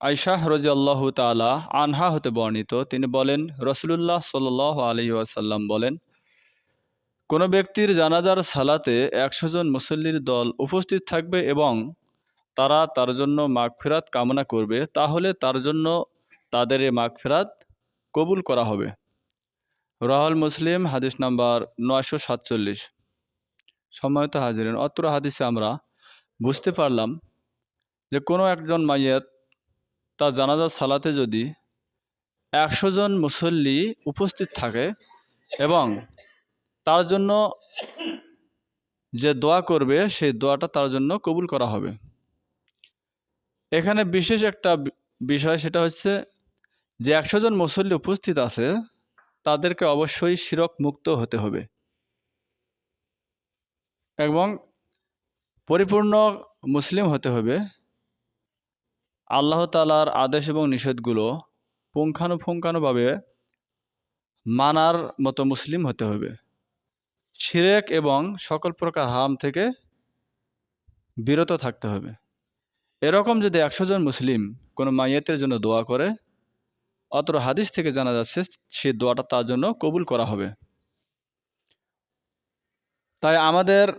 আয়শাহ রজি আল্লাহ তালা আনহা হতে বর্ণিত। তিনি বলেন, রসুলুল্লাহ সাল আলী আসাল্লাম বলেন, কোনো ব্যক্তির জানাজার সালাতে একশো জন মুসল্লির দল উপস্থিত থাকবে এবং তারা তার জন্য মাগফিরাত কামনা করবে, তাহলে তার জন্য তাদের এই মাগফিরাত কবুল করা হবে। রাহুল মুসলিম, হাদিস নাম্বার নয়শো সাতচল্লিশ। সময়ত হাজিরেন, অত্র হাদিসে আমরা বুঝতে পারলাম যে কোনো একজন মাইয়াত তার জানাজার সালাতে যদি একশো জন মুসল্লি উপস্থিত থাকে এবং তার জন্য যে দোয়া করবে, সেই দোয়াটা তার জন্য কবুল করা হবে। এখানে বিশেষ একটা বিষয় সেটা হচ্ছে যে একশো জন মুসল্লি উপস্থিত আছে, তাদেরকে অবশ্যই শিরক মুক্ত হতে হবে। এবং পরিপূর্ণ মুসলিম হতে হবে। আল্লাহ তালার আদেশ এবং নিষেধগুলো পুঙ্খানুপুঙ্খানুভাবে মানার মতো মুসলিম হতে হবে। শিরেক এবং সকল প্রকার হারাম থেকে বিরত থাকতে হবে। এরকম যদি একশো জন মুসলিম কোনো মাইয়াতের জন্য দোয়া করে অত হাদিস থেকে জানা যাচ্ছে সে দোয়াটা তার জন্য কবুল করা হবে। তাই আমাদের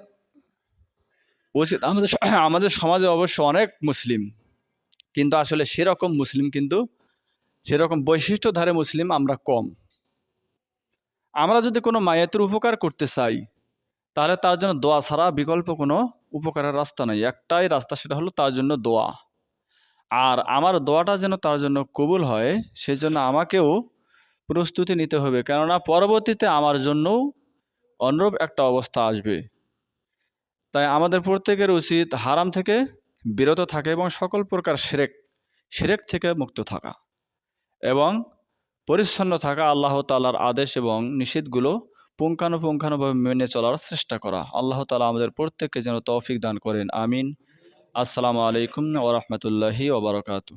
উচিত আমাদের আমাদের সমাজে অবশ্য অনেক মুসলিম কিন্তু আসলে সেরকম মুসলিম কিন্তু, সেরকম বৈশিষ্ট্যধারে মুসলিম আমরা কম। আমরা যদি কোনো মায়াতের উপকার করতে চাই, তাহলে তার জন্য দোয়া ছাড়া বিকল্প কোনো উপকারের রাস্তা নেই। একটাই রাস্তা সেটা হলো তার জন্য দোয়া। আর আমার দোয়াটা যেন তার জন্য কবুল হয়, সেজন্য আমাকেও প্রস্তুতি নিতে হবে। কেননা পরবর্তীতে আমার জন্যও অনুরূপ একটা অবস্থা আসবে। তাই আমাদের প্রত্যেকের উচিত হারাম থেকে বিরত থাকে এবং সকল প্রকার সেরেক সেরেক থেকে মুক্ত থাকা এবং পরিচ্ছন্ন থাকা আল্লাহ তালার আদেশ এবং নিষেধগুলো পুঙ্খানুপুঙ্খানুভাবে মেনে চলার চেষ্টা করা। আল্লাহ তালা আমাদের প্রত্যেককে যেন তৌফিক দান করেন। আমিন। আসসালামু আলাইকুম ওরহমতুল্লাহি ওবরকাতু